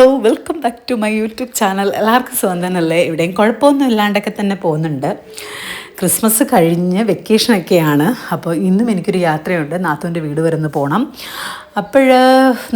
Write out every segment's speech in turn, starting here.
Hello welcome back to my YouTube channel എല്ലാവർക്കും സ്വന്തമല്ലേ ഇവിടെയും കുഴപ്പമൊന്നും ഇല്ലാണ്ടൊക്കെ തന്നെ പോകുന്നുണ്ട്. ക്രിസ്മസ് കഴിഞ്ഞ് വെക്കേഷനൊക്കെയാണ് അപ്പോൾ ഇന്നും എനിക്കൊരു യാത്രയുണ്ട്. നാത്തുവിന്റെ വീട് വരെ ഒന്ന് പോകണം അപ്പോൾ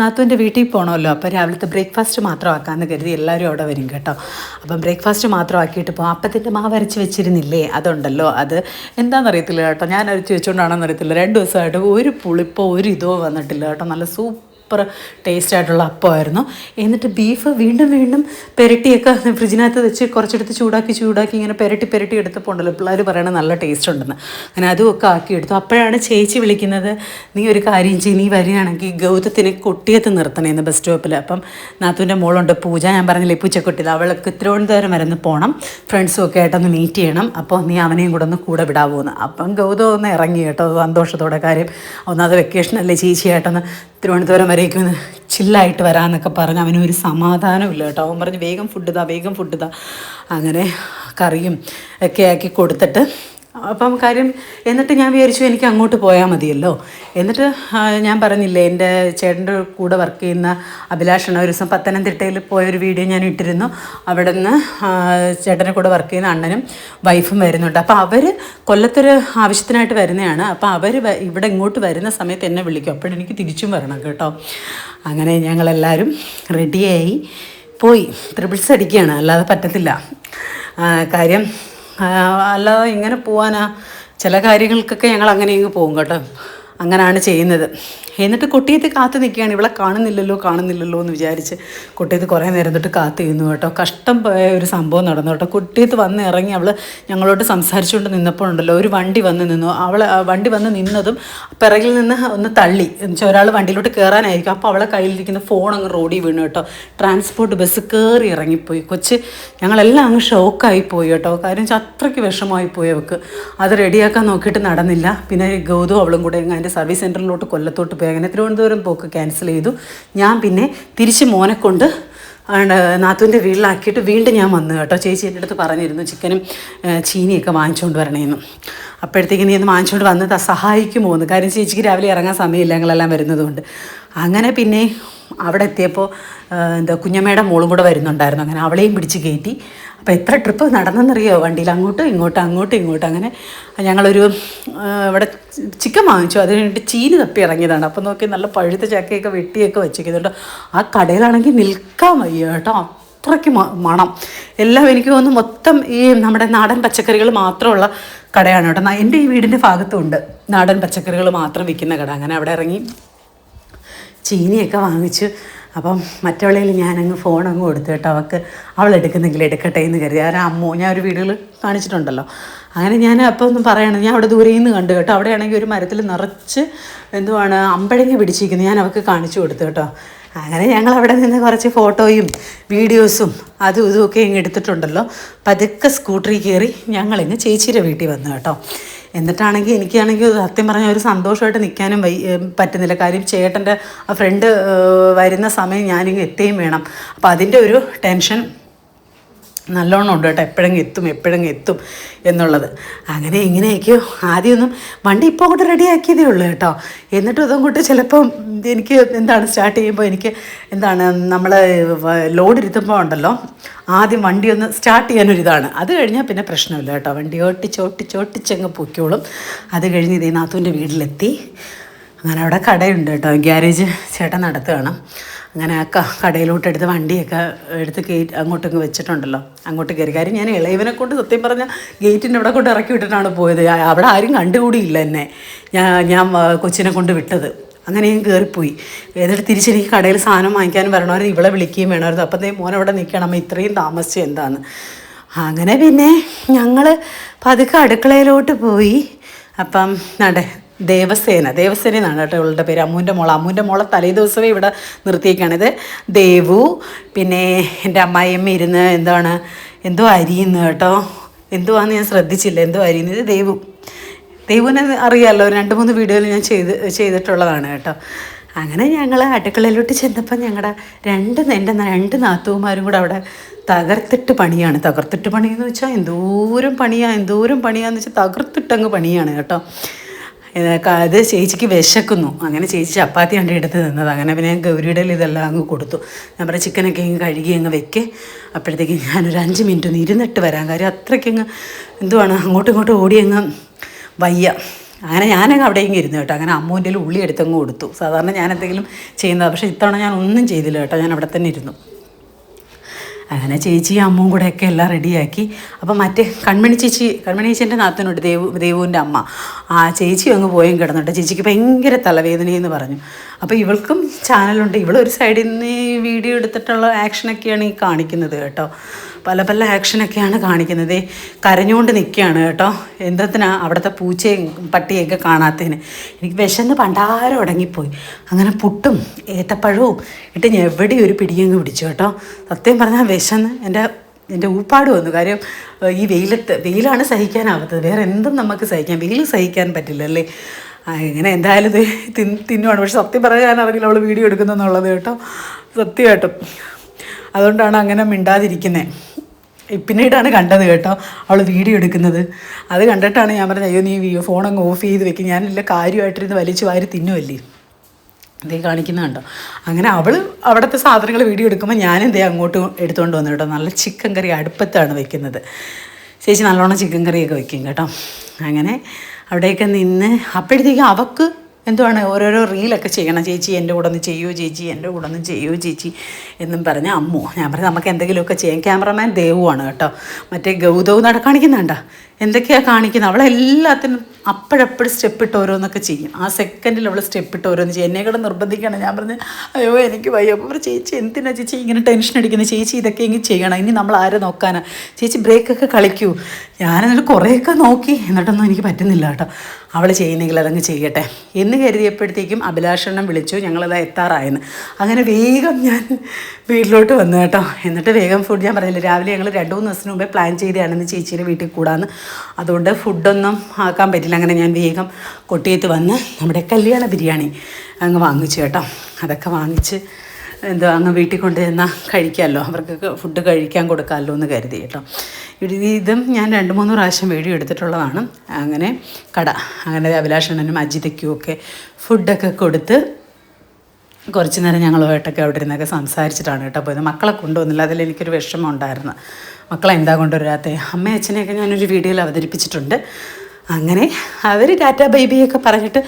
നാത്തുവിന്റെ വീട്ടിൽ പോകണമല്ലോ അപ്പോൾ രാവിലത്തെ ബ്രേക്ക്ഫാസ്റ്റ് മാത്രമാക്കാമെന്ന് കരുതി എല്ലാവരും അവിടെ വരും കേട്ടോ. അപ്പം ബ്രേക്ക്ഫാസ്റ്റ് മാത്രമാക്കിയിട്ട് പോകും അപ്പത്തിന്റെ മാവ് അരച്ച് വെച്ചിരുന്നില്ലേ? അതുണ്ടല്ലോ. അത് എന്താണെന്നറിയത്തില്ല കേട്ടോ. ഞാൻ അരച്ച് വെച്ചുകൊണ്ടാണെന്ന് അറിയത്തില്ല രണ്ട് ദിവസമായിട്ട് ഒരു പുളിപ്പോ ഒരു ഇതോ വന്നിട്ടില്ല കേട്ടോ. നല്ല സൂപ്പർ സൂപ്പർ ടേസ്റ്റ് ആയിട്ടുള്ള അപ്പമായിരുന്നു. എന്നിട്ട് ബീഫ് വീണ്ടും വീണ്ടും പെരട്ടിയൊക്കെ ഫ്രിഡ്ജിനകത്ത് വെച്ച് കുറച്ചെടുത്ത് ചൂടാക്കി ചൂടാക്കി ഇങ്ങനെ പെരട്ടി പെരട്ടി എടുത്തപ്പോൾ ഉണ്ടല്ലോ പിള്ളേർ പറയണത് നല്ല ടേസ്റ്റ് ഉണ്ടെന്ന്. അങ്ങനെ അതുമൊക്കെ ആക്കി എടുത്തു. അപ്പോഴാണ് ചേച്ചി വിളിക്കുന്നത് നീ ഒരു കാര്യം ചെയ്യും നീ വരികയാണെങ്കിൽ ഗൗതത്തിനെ കൊട്ടിയത്ത് നിർത്തണേന്ന് ബസ് സ്റ്റോപ്പിൽ അപ്പം നാത്തുവിന്റെ മോളുണ്ട് പൂജ. ഞാൻ പറഞ്ഞില്ലേ കൊട്ടിയത് അവൾക്ക് തിരുവനന്തപുരം വരെ പോകണം ഫ്രണ്ട്സും ഒക്കെ ആയിട്ടൊന്ന് മീറ്റ് ചെയ്യണം. അപ്പോൾ നീ അവനെയും കൂടെ ഒന്ന് കൂടെ വിടാവൂന്ന് അപ്പം ഗൗതം ഒന്ന് ഇറങ്ങി കേട്ടോ. സന്തോഷത്തോടെ കാര്യം. ഒന്നാമത് വെക്കേഷനല്ലേ ചേച്ചിയായിട്ടൊന്ന് തിരുവനന്തപുരം വരേക്കും ഒന്ന് ചില്ലായിട്ട് വരാമെന്നൊക്കെ പറഞ്ഞ് അവനൊരു സമാധാനമില്ല കേട്ടോ. അവൻ പറഞ്ഞ് വേഗം ഫുഡ് ഇതാ വേഗം ഫുഡ് ഇതാ. അങ്ങനെ കറിയും ഒക്കെ ആക്കി കൊടുത്തിട്ട് അപ്പം കാര്യം എന്നിട്ട് ഞാൻ വിചാരിച്ചു എനിക്ക് അങ്ങോട്ട് പോയാൽ മതിയല്ലോ. എന്നിട്ട് ഞാൻ പറഞ്ഞില്ലേ എന്റെ ചേട്ടന്റെ കൂടെ വർക്ക് ചെയ്യുന്ന അഭിലാഷണ ഒരു ദിവസം പത്തനംതിട്ടയിൽ പോയൊരു വീഡിയോ ഞാൻ ഇട്ടിരുന്നു. അവിടെ നിന്ന് ചേട്ടന്റെ കൂടെ വർക്ക് ചെയ്യുന്ന അണ്ണനും വൈഫും വരുന്നുണ്ട്. അപ്പോൾ അവർ കൊല്ലത്തൊരു ആവശ്യത്തിനായിട്ട് വരുന്നതാണ്. അപ്പോൾ അവർ ഇവിടെ ഇങ്ങോട്ട് വരുന്ന സമയത്ത് എന്നെ വിളിക്കും. അപ്പോഴെനിക്ക് തിരിച്ചും വരണം കേട്ടോ. അങ്ങനെ ഞങ്ങളെല്ലാവരും റെഡിയായി പോയി. ത്രിപിൾസ് അടിക്കുകയാണ്. അല്ലാതെ പറ്റത്തില്ല. കാര്യം അല്ലാതെ ഇങ്ങനെ പോവാനാ. ചില കാര്യങ്ങൾക്കൊക്കെ ഞങ്ങൾ അങ്ങനെ ഇങ്ങ് പോകും കേട്ടോ. അങ്ങനെയാണ് ചെയ്യുന്നത്. എന്നിട്ട് കുട്ടിയത്ത് കാത്തു നിൽക്കുകയാണ്. ഇവളെ കാണുന്നില്ലല്ലോ കാണുന്നില്ലല്ലോ എന്ന് വിചാരിച്ച് കുട്ടിയത്ത് കുറേ നേരം തൊട്ട് കാത്തു നിന്നു കേട്ടോ. കഷ്ടം പോയ ഒരു സംഭവം നടന്നു കേട്ടോ. കുട്ടിയത്ത് വന്ന് ഇറങ്ങി അവൾ ഞങ്ങളോട് സംസാരിച്ചുകൊണ്ട് നിന്നപ്പോൾ ഉണ്ടല്ലോ ഒരു വണ്ടി വന്ന് നിന്നു. അവൾ വണ്ടി വന്ന് നിന്നതും പിറകിൽ നിന്ന് ഒന്ന് തള്ളി. എന്നുവെച്ചാൽ ഒരാൾ വണ്ടിയിലോട്ട് കയറാനായിരിക്കും അപ്പോൾ അവളെ കയ്യിലിരിക്കുന്ന ഫോൺ അങ്ങ് റോഡിൽ വീണു കേട്ടോ. ട്രാൻസ്പോർട്ട് ബസ് കയറി ഇറങ്ങിപ്പോയി. കൊച്ച് ഞങ്ങളെല്ലാം അങ്ങ് ഷോക്കായി പോയി കേട്ടോ. കാര്യം അത്രയ്ക്ക് വിഷമമായി പോയി അവൾക്ക്. അത് റെഡിയാക്കാൻ നോക്കിയിട്ട് നടന്നില്ല. പിന്നെ ഗൗതവും അവളും കൂടെ അതിന്റെ സർവീസ് സെന്ററിലോട്ട് കൊല്ലത്തോട്ട് പോയി അങ്ങനെ തിരുവനന്തപുരം പോക്ക് ക്യാൻസൽ ചെയ്തു. ഞാൻ പിന്നെ തിരിച്ച് മോനെ കൊണ്ട് ആണ് നാത്തുവിന്റെ വീട്ടിലാക്കിയിട്ട് വീണ്ടും ഞാൻ വന്നു കേട്ടോ. ചേച്ചി എന്റെ അടുത്ത് പറഞ്ഞിരുന്നു ചിക്കനും ചീനിയൊക്കെ വാങ്ങിച്ചുകൊണ്ട് വരണേന്ന്. അപ്പോഴത്തേക്ക് നീ ഒന്ന് വാങ്ങിച്ചുകൊണ്ട് വന്നത് സഹായിക്കുമോ എന്ന് കാര്യം ചേച്ചിക്ക് രാവിലെ ഇറങ്ങാൻ സമയമില്ല ഞങ്ങളെല്ലാം വരുന്നതുകൊണ്ട്. അങ്ങനെ പിന്നെ അവിടെ എത്തിയപ്പോൾ എന്താ കുഞ്ഞമ്മയുടെ മോളും കൂടെ വരുന്നുണ്ടായിരുന്നു. അങ്ങനെ അവളെയും പിടിച്ച് കയറ്റി. അപ്പോൾ എത്ര ട്രിപ്പ് നടന്നെന്നറിയോ? വണ്ടിയിൽ അങ്ങോട്ടും ഇങ്ങോട്ടും അങ്ങോട്ടും ഇങ്ങോട്ടും അങ്ങനെ ഞങ്ങളൊരു ഇവിടെ ചിക്കൻ വാങ്ങിച്ചു. അതിന് വേണ്ടി ചീനി തപ്പി ഇറങ്ങിയതാണ്. അപ്പോൾ നോക്കി നല്ല പഴുത്ത ചക്കയൊക്കെ വെട്ടിയൊക്കെ വെച്ചിരിക്കുന്നുണ്ട്. ആ കടയിലാണെങ്കിൽ നിൽക്കാൻ വയ്യ കേട്ടോ. അത്രയ്ക്ക് മണം. എല്ലാം എനിക്ക് തോന്നുന്നു മൊത്തം ഈ നമ്മുടെ നാടൻ പച്ചക്കറികൾ മാത്രമുള്ള കടയാണ് കേട്ടോ. എന്റെ ഈ വീടിന്റെ ഭാഗത്തുണ്ട് നാടൻ പച്ചക്കറികൾ മാത്രം വിൽക്കുന്ന കട. അങ്ങനെ അവിടെ ഇറങ്ങി ചീനിയൊക്കെ വാങ്ങിച്ചു. അപ്പം മറ്റവളയിൽ ഞാനങ്ങ് ഫോൺ അങ്ങ് കൊടുത്തു കേട്ടോ. അവൾക്ക് അവൾ എടുക്കുന്നെങ്കിൽ എടുക്കട്ടെ എന്ന് കരുതി. ആ അമ്മോ ഞാൻ ഒരു വീടുകൾ കാണിച്ചിട്ടുണ്ടല്ലോ. അങ്ങനെ ഞാൻ അപ്പോൾ ഒന്നും പറയണം ഞാൻ അവിടെ ദൂരെ നിന്ന് കണ്ടു കേട്ടോ. അവിടെയാണെങ്കിൽ ഒരു മരത്തിൽ നിറച്ച് എന്തുവാണ് അമ്പഴങ്ങ പിടിച്ചിരിക്കുന്നത് ഞാൻ അവൾക്ക് കാണിച്ചു കൊടുത്തു കേട്ടോ. അങ്ങനെ ഞങ്ങൾ അവിടെ നിന്ന് കുറച്ച് ഫോട്ടോയും വീഡിയോസും അതും ഇതും ഒക്കെ ഇങ്ങ് എടുത്തിട്ടുണ്ടല്ലോ. പതുക്കെ സ്കൂട്ടറിൽ കയറി ഞങ്ങളിങ്ങ് ചേച്ചിയുടെ വീട്ടിൽ വന്നു കേട്ടോ. എന്നിട്ടാണെങ്കിൽ എനിക്കാണെങ്കിൽ സത്യം പറഞ്ഞാൽ ഒരു സന്തോഷമായിട്ട് നിൽക്കാനും വൈ പറ്റുന്നില്ല. കാര്യം ചേട്ടന്റെ ആ ഫ്രണ്ട് വരുന്ന സമയം ഞാനിങ്ങ് എത്തുകയും വേണം. അപ്പോൾ അതിന്റെ ഒരു ടെൻഷൻ നല്ലോണം ഉണ്ട് കേട്ടോ. എപ്പോഴെങ്കിലും എത്തും എപ്പോഴെങ്കിലും എത്തും എന്നുള്ളത്. അങ്ങനെ ഇങ്ങനെയൊക്കെയോ. ആദ്യമൊന്നും വണ്ടി ഇപ്പോൾ അങ്ങോട്ട് റെഡിയാക്കിയതേ ഉള്ളൂ കേട്ടോ. എന്നിട്ടും അതും കൂട്ട് ചിലപ്പം എനിക്ക് എന്താണ് സ്റ്റാർട്ട് ചെയ്യുമ്പോൾ എനിക്ക് എന്താണ് നമ്മൾ ലോഡ് ഇരുത്തുമ്പോൾ ഉണ്ടല്ലോ. ആദ്യം വണ്ടി ഒന്ന് സ്റ്റാർട്ട് ചെയ്യാനൊരിതാണ്. അത് കഴിഞ്ഞാൽ പിന്നെ പ്രശ്നമില്ല കേട്ടോ. വണ്ടി ഓട്ടിച്ച് ഓട്ടിച്ച് ഓട്ടിച്ചങ്ങ് പൊയ്ക്കോളും. അത് കഴിഞ്ഞ് ഇതേ വീട്ടിലെത്തി. അങ്ങനെ അവിടെ കടയുണ്ട് കേട്ടോ. ഗ്യാരേജ് ചേട്ടൻ നടത്തുകയാണ്. അങ്ങനെ ആ കടയിലോട്ട് എടുത്ത് വണ്ടിയൊക്കെ എടുത്ത് ഗേറ്റ് അങ്ങോട്ടൊക്കെ വെച്ചിട്ടുണ്ടല്ലോ. അങ്ങോട്ട് കയറി. കാര്യം ഞാൻ ഇളയവനെ കൊണ്ട് സത്യം പറഞ്ഞാൽ ഗേറ്റിന്റെ അവിടെ കൊണ്ട് ഇറക്കി വിട്ടിട്ടാണ് പോയത്. അവിടെ ആരും കണ്ടുകൂടിയില്ല എന്നെ. ഞാൻ ഞാൻ കൊച്ചിനെ കൊണ്ട് വിട്ടത്. അങ്ങനെ ഞാൻ കയറിപ്പോയി എന്നിട്ട് തിരിച്ചെനിക്ക് കടയിൽ സാധനം വാങ്ങിക്കാനും വരണമായിരുന്നു. ഇവളെ വിളിക്കുകയും വേണമായിരുന്നു. അപ്പം മോൻ അവിടെ നിൽക്കണം അമ്മ ഇത്രയും താമസിച്ചു എന്താണ് അങ്ങനെ പിന്നെ ഞങ്ങൾ പതുക്കെ അടുക്കളയിലോട്ട് പോയി. അപ്പം നട ദേവസേന. ദേവസേന എന്നാണ് കേട്ടോ ഇവളുടെ പേര്. അമ്മൂന്റെ മോൾ. അമ്മൂന്റെ മോളെ തലേ ദിവസമേ ഇവിടെ നിർത്തിയേക്കാണ് ഇത് ദേവു പിന്നെ എന്റെ അമ്മായിയമ്മ ഇരുന്ന് എന്താണ് എന്തോ അരിയുന്നു കേട്ടോ. എന്തോ ആണെന്ന് ഞാൻ ശ്രദ്ധിച്ചില്ല. എന്തോ അരിയുന്നത് ദേവു. ദേവുവിനെ അറിയാമല്ലോ രണ്ട് മൂന്ന് വീഡിയോയിൽ ഞാൻ ചെയ്ത് ചെയ്തിട്ടുള്ളതാണ് കേട്ടോ. അങ്ങനെ ഞങ്ങൾ അടുക്കളയിലോട്ട് ചെന്നപ്പോൾ ഞങ്ങളുടെ രണ്ട് എന്റെ രണ്ട് നാത്തുമാരും കൂടെ അവിടെ തകർത്തിട്ട് പണിയാണ്. തകർത്തിട്ട് പണിയെന്ന് വെച്ചാൽ എന്തോരം പണിയാണ് എന്തോരം പണിയാന്ന് വെച്ചാൽ തകർത്തിട്ടങ്ങ് പണിയാണ് കേട്ടോ. അത് ചേച്ചിക്ക് വിശക്കുന്നു. അങ്ങനെ ചേച്ചി ചപ്പാത്തി കണ്ട് എടുത്ത് നിന്നത് അങ്ങനെ പിന്നെ ഞാൻ ഗൗരിയുടെ ഇതെല്ലാം അങ്ങ് കൊടുത്തു. ഞാൻ പറയാം ചിക്കനൊക്കെ ഇങ്ങ് കഴുകി അങ്ങ് വെക്ക്. അപ്പോഴത്തേക്ക് ഞാനൊരു അഞ്ച് മിനിറ്റ് ഒന്ന് ഇരുന്നിട്ട് വരാൻ കാര്യം അത്രയ്ക്കങ്ങ് എന്തുവാണ് അങ്ങോട്ടും ഇങ്ങോട്ടും ഓടി അങ്ങ് വയ്യ. അങ്ങനെ ഞാനങ്ങ് അവിടെ ഇങ്ങനെ ഇരുന്നു കേട്ടോ. അങ്ങനെ അമ്മൂന്റെ ഉള്ളി എടുത്തങ്ങ് കൊടുത്തു. സാധാരണ ഞാൻ എന്തെങ്കിലും ചെയ്യുന്നത്. പക്ഷേ ഇത്തവണ ഞാൻ ഒന്നും ചെയ്തില്ല കേട്ടോ. ഞാൻ അവിടെ തന്നെ ഇരുന്നു. അങ്ങനെ ചേച്ചിയും അമ്മയും ഒക്കെ എല്ലാം റെഡിയാക്കി. അപ്പം മറ്റേ കൺമണി ചേച്ചി കൺമണി ചേച്ചീന്റെ നാത്തനുണ്ട് ദേവു ദേവുവിന്റെ അമ്മ. ആ ചേച്ചി അങ്ങ് പോയും കിടന്നിട്ട് ചേച്ചിക്ക് ഭയങ്കര തലവേദനയെന്ന് പറഞ്ഞു. അപ്പോൾ ഇവൾക്കും ചാനലുണ്ട്. ഇവളൊരു സൈഡിൽ നിന്ന് വീഡിയോ എടുത്തിട്ടുള്ള ആക്ഷനൊക്കെയാണ് ഈ കാണിക്കുന്നത് കേട്ടോ. പല പല ആക്ഷനൊക്കെയാണ് കാണിക്കുന്നത്. കരഞ്ഞുകൊണ്ട് നിൽക്കുകയാണ് കേട്ടോ. എന്തത്തിനാ അവിടുത്തെ പൂച്ചയും പട്ടിയൊക്കെ കാണാത്തതിന്? എനിക്ക് വിശന്ന് പണ്ടാരം ഉടങ്ങിപ്പോയി അങ്ങനെ പുട്ടും ഏത്തപ്പഴവും ഇട്ട് ഞാൻ എവിടെ ഒരു പിടിയങ്ങ് പിടിച്ചു കേട്ടോ. സത്യം പറഞ്ഞാൽ വിശന്ന് എന്റെ എന്റെ ഊപ്പാട് വന്നു. കാര്യം ഈ വെയിലത്ത് വെയിലാണ് സഹിക്കാനാവാത്തത്. വേറെ എന്തും നമുക്ക് സഹിക്കാം. വെയിൽ സഹിക്കാൻ പറ്റില്ല അല്ലേ ഇങ്ങനെ എന്തായാലും ഇത് തിൻ തിന്നുവാണ്. പക്ഷെ സത്യം പറയാൻ അറിയില്ല അവൾ വീഡിയോ എടുക്കുന്നെന്നുള്ളത് കേട്ടോ. സത്യമായിട്ടും. അതുകൊണ്ടാണ് അങ്ങനെ മിണ്ടാതിരിക്കുന്നത് പിന്നീടാണ് കണ്ടത് കേട്ടോ അവൾ വീഡിയോ എടുക്കുന്നത്. അത് കണ്ടിട്ടാണ് ഞാൻ പറഞ്ഞത് അയ്യോ നീ ഫോൺ അങ്ങ് ഓഫ് ചെയ്ത് വെക്കും. ഞാനില്ല കാര്യമായിട്ടിരുന്ന് വലിച്ചു വാരി തിന്നുമല്ലേ ഇതേ കാണിക്കുന്നുണ്ടോ അങ്ങനെ അവൾ അവിടുത്തെ സാധനങ്ങൾ വീഡിയോ എടുക്കുമ്പോൾ ഞാനും ഇതേ അങ്ങോട്ട് എടുത്തുകൊണ്ട് വന്നു കേട്ടോ. നല്ല ചിക്കൻ കറി അടുപ്പത്താണ് വെക്കുന്നത്. ചേച്ചി നല്ലോണം ചിക്കൻ കറിയൊക്കെ വെക്കും കേട്ടോ. അങ്ങനെ അവിടെയൊക്കെ നിന്ന് അപ്പോഴത്തേക്കും അവക്ക് എന്തുവാണ്? ഓരോരോ റീലൊക്കെ ചെയ്യണം. ചേച്ചി എന്റെ കൂടെ ഒന്ന് ചെയ്യുമോ ചേച്ചി എന്റെ കൂടെ ഒന്ന് ചെയ്യുമോ ചേച്ചി എന്നും പറഞ്ഞ അമ്മു ഞാൻ പറഞ്ഞു നമുക്ക് എന്തെങ്കിലുമൊക്കെ ചെയ്യാം. ക്യാമറമാൻ ദേവുവാണ് കേട്ടോ. മറ്റേ ഗൗതവ് നട കാണിക്കുന്നുണ്ടോ? എന്തൊക്കെയാണ് കാണിക്കുന്നത്? അവളെല്ലാത്തിനും അപ്പോഴപ്പോഴും സ്റ്റെപ്പ് ഇട്ട് ഓരോന്നൊക്കെ ചെയ്യും. ആ സെക്കൻഡിൽ അവൾ സ്റ്റെപ്പ് ഇട്ട് ഓരോന്ന് ചെയ്യും. എന്നെ കൂടെ നിർബന്ധിക്കണം. ഞാൻ പറഞ്ഞു അയ്യോ എനിക്ക് വയ്യ. അപ്പോൾ ചേച്ചി എന്തിനാ ചേച്ചി ഇങ്ങനെ ടെൻഷൻ അടിക്കുന്നത് ചേച്ചി ഇതൊക്കെ ഇങ്ങനെ ചെയ്യണം. ഇനി നമ്മൾ ആരെ നോക്കാനാ? ചേച്ചി ബ്രേക്കൊക്കെ കളിക്കൂ. ഞാനെന്നിട്ട് കുറേയൊക്കെ നോക്കി. എന്നിട്ടൊന്നും എനിക്ക് പറ്റുന്നില്ല കേട്ടോ. അവൾ ചെയ്യുന്നെങ്കിൽ അതങ്ങ് ചെയ്യട്ടെ. എന്ന് കരുതിയപ്പോഴത്തേക്കും അഭിലാഷണം വിളിച്ചു. ഞങ്ങളത് എത്താറായെന്ന്. അങ്ങനെ വേഗം ഞാൻ വീട്ടിലോട്ട് വന്നു കേട്ടോ. എന്നിട്ട് വേഗം ഫുഡ് ഞാൻ പറഞ്ഞില്ല രാവിലെ ഞങ്ങൾ രണ്ട് മൂന്ന് ദിവസത്തിന് മുമ്പേ പ്ലാൻ ചെയ്തതാണെന്ന് ചേച്ചിയുടെ വീട്ടിൽ കൂടാന്ന്. അതുകൊണ്ട് ഫുഡൊന്നും ആക്കാൻ പറ്റില്ല. അങ്ങനെ ഞാൻ വേഗം കൊട്ടിയത്ത് വന്ന് നമ്മുടെ കല്യാണ ബിരിയാണി അങ്ങ് വാങ്ങിച്ചു കേട്ടോ. അതൊക്കെ വാങ്ങിച്ച് എന്തോ അങ്ങ് വീട്ടിൽ കൊണ്ട് ചെന്നാൽ കഴിക്കാമല്ലോ അവർക്കൊക്കെ ഫുഡ് കഴിക്കാൻ കൊടുക്കാമല്ലോ എന്ന് കരുതി കേട്ടോ. ഇത് ഞാൻ രണ്ട് മൂന്ന് പ്രാവശ്യം വീഡിയോ എടുത്തിട്ടുള്ളതാണ്. അങ്ങനെ കട അങ്ങനെ അഭിലാഷണനും അജിതയ്ക്കും ഒക്കെ ഫുഡൊക്കെ കൊടുത്ത് കുറച്ച് നേരം ഞങ്ങളുമായിട്ടൊക്കെ അവിടെ ഇരുന്നൊക്കെ സംസാരിച്ചിട്ടാണ് കേട്ടോ പോയത്. മക്കളെ കൊണ്ടുവന്നില്ല. അതിൽ എനിക്കൊരു വിഷമം ഉണ്ടായിരുന്നു. മക്കളെ എന്താ കൊണ്ടുവരാത്തെ അമ്മയും അച്ഛനെയൊക്കെ ഞാനൊരു വീഡിയോയിൽ അവതരിപ്പിച്ചിട്ടുണ്ട്. അങ്ങനെ അവർ ടാറ്റ ബൈബിയൊക്കെ പറഞ്ഞിട്ട്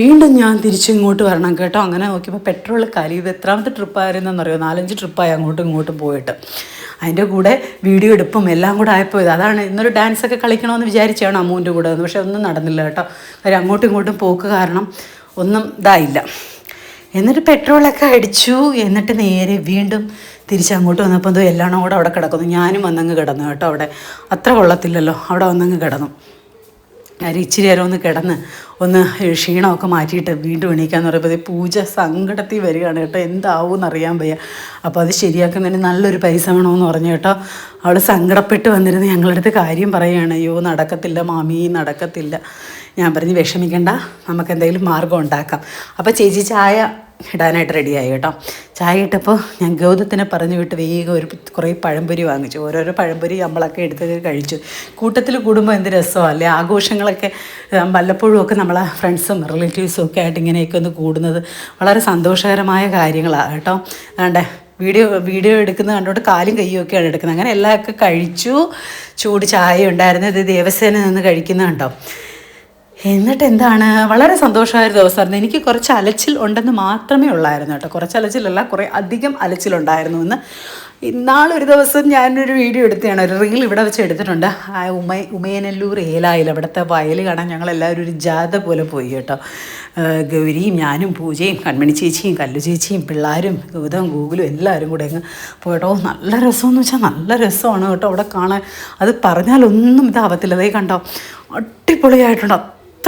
വീണ്ടും ഞാൻ തിരിച്ചിങ്ങോട്ട് വരണം കേട്ടോ. അങ്ങനെ നോക്കിയപ്പോൾ പെട്രോൾ കാലി. ഇത് എത്രാമത്തെ ട്രിപ്പായിരുന്നെന്നറിയോ? നാലഞ്ച് ട്രിപ്പായി അങ്ങോട്ടും ഇങ്ങോട്ടും പോയിട്ട്. അതിന്റെ കൂടെ വീഡിയോ എടുപ്പും എല്ലാം കൂടെ ആയപ്പോൾ ഇത് അതാണ് ഇന്നൊരു ഡാൻസ് ഒക്കെ കളിക്കണമെന്ന് വിചാരിച്ചാണ് അമ്മൂന്റെ കൂടെ പക്ഷേ ഒന്നും നടന്നില്ല കേട്ടോ. കാര്യം അങ്ങോട്ടും ഇങ്ങോട്ടും പോക്ക് കാരണം ഒന്നും ഇതായില്ല. എന്നിട്ട് പെട്രോളൊക്കെ അടിച്ചു. എന്നിട്ട് നേരെ വീണ്ടും തിരിച്ചങ്ങോട്ട് വന്നപ്പോൾ എന്തോ എല്ലാം കൂടെ അവിടെ കിടക്കുന്നു. ഞാനും വന്നങ്ങ് കിടന്നു കേട്ടോ അവിടെ. അത്ര കൊള്ളത്തില്ലല്ലോ. അവിടെ വന്നങ്ങ് കിടന്നു. കാര്യം ഇച്ചിരി നേരം ഒന്ന് കിടന്ന് ഒന്ന് ക്ഷീണമൊക്കെ മാറ്റിയിട്ട് വീണ്ടും എണീക്കാന്ന് പറയുമ്പോൾ പൂജ സങ്കടത്തിൽ വരികയാണ് കേട്ടോ. എന്താവും എന്നറിയാൻ വയ്യ. അപ്പോൾ അത് ശരിയാക്കുന്നതിന് നല്ലൊരു പൈസ വേണമെന്ന് പറഞ്ഞു കേട്ടോ. അവൾ സങ്കടപ്പെട്ട് വന്നിരുന്ന് ഞങ്ങളുടെ അടുത്ത് കാര്യം പറയുകയാണ് അയ്യോ നടക്കത്തില്ല മാമി നടക്കത്തില്ല. ഞാൻ പറഞ്ഞ് വിഷമിക്കണ്ട നമുക്ക് എന്തെങ്കിലും മാർഗം ഉണ്ടാക്കാം. അപ്പോൾ ചേച്ചി ചായ ഇടാനായിട്ട് റെഡിയായി കേട്ടോ. ചായ ഇട്ടപ്പോൾ ഞാൻ ഗൗതത്തിനെ പറഞ്ഞു വിട്ട് വേഗം ഒരു കുറേ പഴംപൊരി വാങ്ങിച്ചു. ഓരോരോ പഴംപൊരി നമ്മളൊക്കെ എടുത്ത് കഴിച്ചു. കൂട്ടത്തിൽ കൂടുമ്പോൾ എന്ത് രസമല്ലേ ആഘോഷങ്ങളൊക്കെ വല്ലപ്പോഴും ഒക്കെ നമ്മളെ ഫ്രണ്ട്സും റിലേറ്റീവ്സും ഒക്കെ ആയിട്ട് ഇങ്ങനെയൊക്കെ ഒന്ന് കൂടുന്നത് വളരെ സന്തോഷകരമായ കാര്യങ്ങളാണ് കേട്ടോ. വേണ്ടേ വീഡിയോ വീഡിയോ എടുക്കുന്നത് കണ്ടോട്ട് കാലും കയ്യും ഒക്കെയാണ് എടുക്കുന്നത്. അങ്ങനെ എല്ലാം ഒക്കെ കഴിച്ചു. ചൂട് ചായ ഉണ്ടായിരുന്നത് ദേവസേന നിന്ന് കഴിക്കുന്നത് കണ്ടോ? എന്നിട്ട് എന്താണ് വളരെ സന്തോഷമായ ഒരു ദിവസമായിരുന്നു. എനിക്ക് കുറച്ച് അലച്ചിൽ ഉണ്ടെന്ന് മാത്രമേ ഉള്ളായിരുന്നു കേട്ടോ. കുറച്ച് അലച്ചിലല്ല കുറേ അധികം അലച്ചിലുണ്ടായിരുന്നു എന്ന്. ഇന്നാളൊരു ദിവസം ഞാനൊരു വീഡിയോ എടുത്തതാണ്. ഒരു റീൽ ഇവിടെ വെച്ച് എടുത്തിട്ടുണ്ട്. ആ ഉമ ഉമയനല്ലൂർ ഏലായിൽ അവിടുത്തെ വയൽ കാണാൻ ഞങ്ങളെല്ലാവരും ഒരു ജാഥ പോലെ പോയി കേട്ടോ. ഗൗരിയും ഞാനും പൂജയും കൺമണി ചേച്ചിയും കല്ലു ചേച്ചിയും പിള്ളേരും ഗൗതം ഗൂഗിളും എല്ലാവരും കൂടെ അങ്ങ് പോയിട്ടോ. നല്ല രസമെന്ന് വെച്ചാൽ നല്ല രസമാണ് കേട്ടോ അവിടെ കാണാൻ. അത് പറഞ്ഞാലൊന്നും ഇതാവത്തില്ല. അതേ കണ്ടോ? അടിപൊളിയായിട്ടുണ്ട്.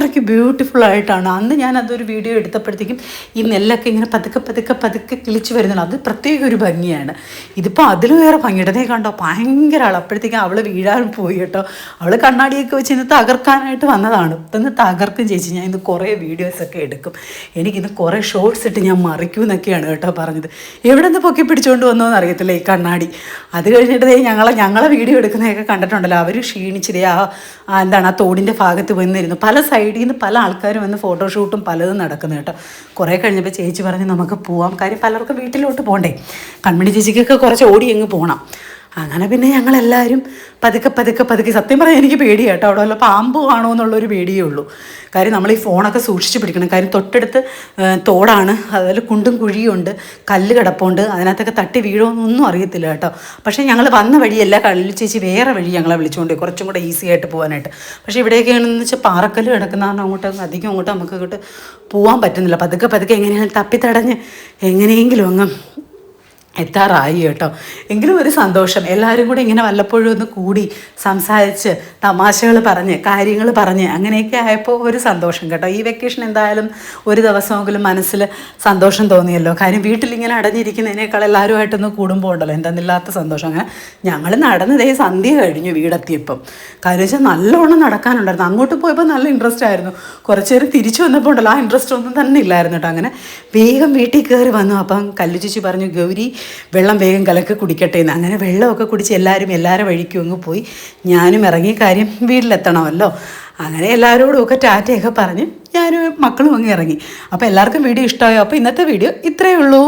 അത്രയ്ക്ക് ബ്യൂട്ടിഫുൾ ആയിട്ടാണ്. അന്ന് ഞാൻ അതൊരു വീഡിയോ എടുത്തപ്പോഴത്തേക്കും ഈ നെല്ലൊക്കെ ഇങ്ങനെ പതുക്കെ പതുക്കെ പതുക്കെ കിളിച്ച് വരുന്നുണ്ട്. അത് പ്രത്യേക ഒരു ഭംഗിയാണ്. ഇതിപ്പോൾ അതിലും വേറെ ഭംഗിയുടേതേ കണ്ടോ? ഭയങ്കര ആൾ അപ്പോഴത്തേക്കും അവൾ വീഴാൻ പോയി കേട്ടോ. അവൾ കണ്ണാടിയൊക്കെ വെച്ച് ഇന്ന് തകർക്കാനായിട്ട് വന്നതാണ്. ഇന്ന് തകർക്കും ചേച്ചി. ഞാൻ ഇന്ന് കുറേ വീഡിയോസൊക്കെ എടുക്കും. എനിക്കിന്ന് കുറേ ഷോർട്സ് ഇട്ട് ഞാൻ മറിക്കും എന്നൊക്കെയാണ് കേട്ടോ പറഞ്ഞത്. എവിടെ നിന്ന് പൊക്കി പിടിച്ചുകൊണ്ട് വന്നോന്ന് അറിയത്തില്ല ഈ കണ്ണാടി? അത് കഴിഞ്ഞിട്ട് ഞങ്ങളെ ഞങ്ങളെ വീഡിയോ എടുക്കുന്നതൊക്കെ കണ്ടിട്ടുണ്ടല്ലോ. അവർ ക്ഷീണിച്ചതേ ആ എന്താണ് ആ തോടിന്റെ ഭാഗത്ത് വന്നിരുന്നു. പല സൈഡിൽ സൈഡിൽ നിന്ന് പല ആൾക്കാരും വന്ന് ഫോട്ടോഷൂട്ടും പലതും നടക്കുന്നു കേട്ടോ. കുറേ കഴിഞ്ഞപ്പോൾ ചേച്ചി പറഞ്ഞ് നമുക്ക് പോവാം. കാര്യം പലർക്കും വീട്ടിലോട്ട് പോകണ്ടേ കൺമണി ചേച്ചിക്കൊക്കെ കുറച്ച് ഓടി അങ്ങ് പോകണം അങ്ങനെ പിന്നെ ഞങ്ങളെല്ലാവരും പതുക്കെ പതുക്കെ പതുക്കെ സത്യം പറയാൻ എനിക്ക് പേടിയാണ് കേട്ടോ. അവിടെ വല്ല പാമ്പ് കാണുമോ എന്നുള്ളൊരു പേടിയേ ഉള്ളൂ. കാര്യം നമ്മൾ ഈ ഫോണൊക്കെ സൂക്ഷിച്ച് പിടിക്കണം. കാര്യം തൊട്ടടുത്ത് തോടാണ്. അതുപോലെ കുണ്ടും കുഴിയും ഉണ്ട് കല്ല് കിടപ്പുണ്ട്. അതിനകത്തൊക്കെ തട്ടി വീഴുമെന്നൊന്നും അറിയത്തില്ല കേട്ടോ. പക്ഷേ ഞങ്ങൾ വന്ന വഴിയല്ല കള്ളിൽ ചേച്ചി വേറെ വഴി ഞങ്ങളെ വിളിച്ചുകൊണ്ട് കുറച്ചും കൂടെ ഈസി ആയിട്ട് പോകാനായിട്ട് പക്ഷേ ഇവിടെയൊക്കെയാണെന്ന് വെച്ചാൽ പാറക്കല്ല് കിടക്കുന്ന കാരണം അങ്ങോട്ട് അധികം അങ്ങോട്ട് നമുക്ക് അങ്ങോട്ട് പോകാൻ പറ്റുന്നില്ല. പതുക്കെ പതുക്കെ എങ്ങനെയാണ് തപ്പിത്തടഞ്ഞ് എങ്ങനെയെങ്കിലും അങ്ങ് എത്താറായി കേട്ടോ. എങ്കിലും ഒരു സന്തോഷം. എല്ലാവരും കൂടെ ഇങ്ങനെ വല്ലപ്പോഴും ഒന്ന് കൂടി സംസാരിച്ച് തമാശകൾ പറഞ്ഞ് കാര്യങ്ങൾ പറഞ്ഞ് അങ്ങനെയൊക്കെ ആയപ്പോൾ ഒരു സന്തോഷം കേട്ടോ. ഈ വെക്കേഷൻ എന്തായാലും ഒരു ദിവസമെങ്കിലും മനസ്സിൽ സന്തോഷം തോന്നിയല്ലോ. കാര്യം വീട്ടിലിങ്ങനെ അടഞ്ഞിരിക്കുന്നതിനേക്കാൾ എല്ലാവരുമായിട്ടൊന്ന് കൂടുമ്പോൾ ഉണ്ടല്ലോ. എന്തെന്നില്ലാത്ത സന്തോഷം. അങ്ങനെ ഞങ്ങൾ നടന്നതേ സന്ധ്യ കഴിഞ്ഞു വീടെത്തിയപ്പം. കാര്യം വെച്ചാൽ നല്ലോണം നടക്കാനുണ്ടായിരുന്നു. അങ്ങോട്ട് പോയപ്പോൾ നല്ല ഇൻട്രസ്റ്റ് ആയിരുന്നു. കുറച്ച് നേരം തിരിച്ചു വന്നപ്പോൾ ഉണ്ടല്ലോ. ആ ഇൻട്രസ്റ്റ് ഒന്നും തന്നെ ഇല്ലായിരുന്നു കേട്ടോ. അങ്ങനെ വേഗം വീട്ടിൽ കയറി വന്നു. അപ്പം കല്ലുചിച്ചു പറഞ്ഞു ഗൗരി വെള്ളം വേഗം കലക്കി കുടിക്കട്ടെ എന്ന്. അങ്ങനെ വെള്ളമൊക്കെ കുടിച്ച് എല്ലാവരും എല്ലാവരും വഴിക്കും അങ്ങ് പോയി. ഞാനും ഇറങ്ങിയ കാര്യം വീട്ടിലെത്തണമല്ലോ. അങ്ങനെ എല്ലാവരോടും ഒക്കെ ടാറ്റയൊക്കെ പറഞ്ഞ് ഞാനും മക്കളും അങ്ങ് ഇറങ്ങി. അപ്പോൾ എല്ലാവർക്കും വീഡിയോ ഇഷ്ടമായോ? അപ്പോൾ ഇന്നത്തെ വീഡിയോ ഇത്രയേ ഉള്ളൂ.